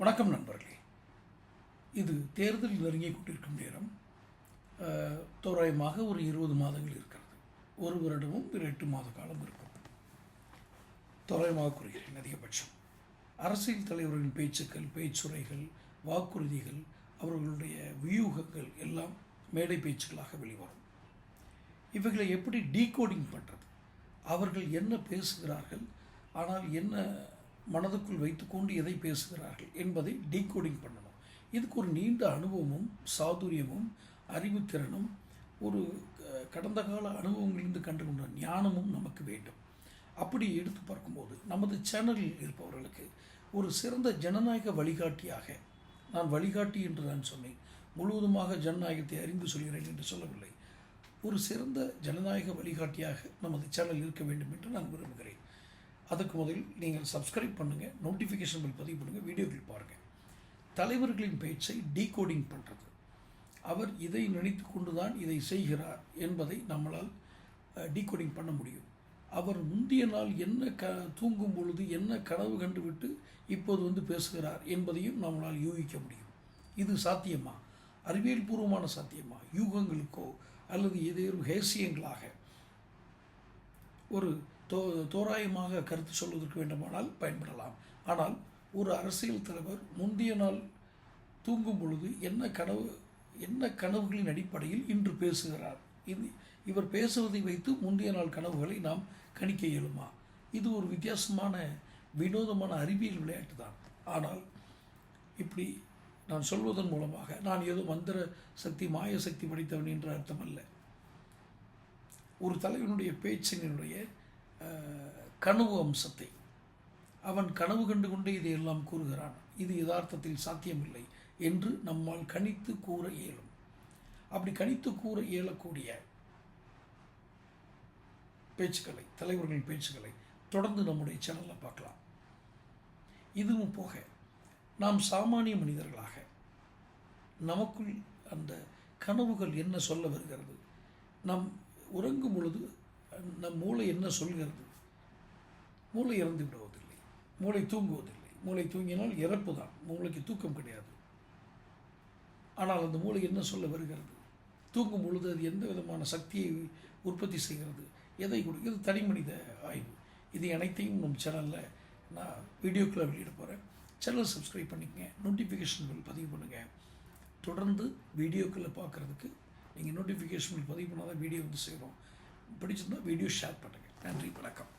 வணக்கம் நண்பர்களே. இது தேர்தல் நெருங்கி கொண்டிருக்கும் நேரம். தோராயமாக ஒரு இருபது மாதங்கள் இருக்கிறது. ஒரு வருடமும் ஒரு எட்டு மாத காலம் இருக்கும். தோராயமாக கூறுகிறேன் அதிகபட்சம். அரசியல் தலைவர்களின் பேச்சுக்கள் பேச்சுரைகள் வாக்குறுதிகள் அவர்களுடைய வியூகங்கள் எல்லாம் மேடை பேச்சுக்களாக வெளிவரும். இவைகளை எப்படி டீகோடிங் பண்ணுறது அவர்கள் என்ன பேசுகிறார்கள்? ஆனால் என்ன மனதுக்குள் வைத்துக்கொண்டு எதை பேசுகிறார்கள் என்பதை டீகோடிங் பண்ணணும். இதுக்கு ஒரு நீண்ட அனுபவமும் சாதுரியமும் அறிவுத்திறனும் ஒரு கடந்த கால அனுபவங்களிலிருந்து கண்டுகொண்ட ஞானமும் நமக்கு வேண்டும். அப்படி எடுத்து பார்க்கும்போது நமது சேனலில் இருப்பவர்களுக்கு ஒரு சிறந்த ஜனநாயக வழிகாட்டியாக நான் வழிகாட்டி என்று நான் சொன்னேன். முழுவதுமாக ஜனநாயகத்தை அறிந்து சொல்கிறேன் என்று சொல்லவில்லை. ஒரு சிறந்த ஜனநாயக வழிகாட்டியாக நமது சேனல் இருக்க வேண்டும் என்று நான் விரும்புகிறேன். அதுக்கு முதலில் நீங்கள் சப்ஸ்கிரைப் பண்ணுங்கள் நோட்டிஃபிகேஷன் பில் பதிவு பண்ணுங்கள் வீடியோக்கள் பாருங்கள் தலைவர்களின் பேச்சை டீகோடிங் பண்ணுறது அவர் இதை நினைத்து கொண்டு தான் இதை செய்கிறார் என்பதை நம்மளால் டீகோடிங் பண்ண முடியும். அவர் முந்தைய நாள் என்ன க தூங்கும் பொழுது என்ன கனவு கண்டுவிட்டு இப்போது வந்து பேசுகிறார் என்பதையும் நம்மளால் யூகிக்க முடியும். இது சாத்தியமா? அறிவியல் பூர்வமான சாத்தியமா? யூகங்களுக்கோ அல்லது ஏதேனும் ஹேசியங்களாக? ஒரு தோ தோராயமாக கருத்து சொல்வதற்கு வேண்டுமானால் பயன்படலாம். ஆனால் ஒரு அரசியல் தலைவர் முந்தைய நாள் தூங்கும் பொழுது என்ன கனவு என்ன கனவுகளின் அடிப்படையில் இன்று பேசுகிறார்? இது இவர் பேசுவதை வைத்து முந்தைய நாள் கனவுகளை நாம் கணிக்க இயலுமா? இது ஒரு வித்தியாசமான வினோதமான அறிவியல் விளையாட்டு தான் ஆனால் இப்படி நான் சொல்வதன் மூலமாக நான் ஏதோ மந்திர சக்தி மாய சக்தி படைத்தவன் என்ற அர்த்தம் அல்ல ஒரு தலைவனுடைய பேச்சினுடைய கனவு அம்சத்தை. அவன் கனவு கண்டு கொண்டே இதையெல்லாம் கூறுகிறான். இது யதார்த்தத்தில் சாத்தியமில்லை என்று நம்மால் கணித்து கூற இயலும். அப்படி கணித்து கூற இயலக்கூடிய பேச்சுக்களை தலைவர்களின் பேச்சுக்களை தொடர்ந்து நம்முடைய சேனலில் பார்க்கலாம். இதுவும் போக நாம் சாமானிய மனிதர்களாக நமக்குள் அந்த கனவுகள் என்ன சொல்ல வருகிறது? நாம் உறங்கும் பொழுது நம் மூளை என்ன சொல்கிறது? மூளை இறந்து விடுவதில்லை. மூளை தூங்குவதில்லை. மூளை தூங்கினால் இறப்பு தான் மூளைக்கு தூக்கம் கிடையாது. ஆனால் அந்த மூளை என்ன சொல்ல வருகிறது? தூங்கும் பொழுது அது எந்த விதமான சக்தியை உற்பத்தி செய்கிறது? எதை கொடுக்கிறது தனி மனித ஆய்வு. இது அனைத்தையும் நம் சேனலில் நான் வீடியோக்களை வெளியிட போகிறேன் சேனல் சப்ஸ்கிரைப் பண்ணிக்கங்க. நோட்டிஃபிகேஷன் பில் பதிவு பண்ணுங்கள் தொடர்ந்து வீடியோக்களை பார்க்குறதுக்கு நீங்கள் நோட்டிஃபிகேஷன் பில் பதிவு பண்ணால் தான் வீடியோ வந்து சேரும். பிடிச்சிருந்தா வீடியோ ஷேர் பண்ணுங்கள் நன்றி வணக்கம்.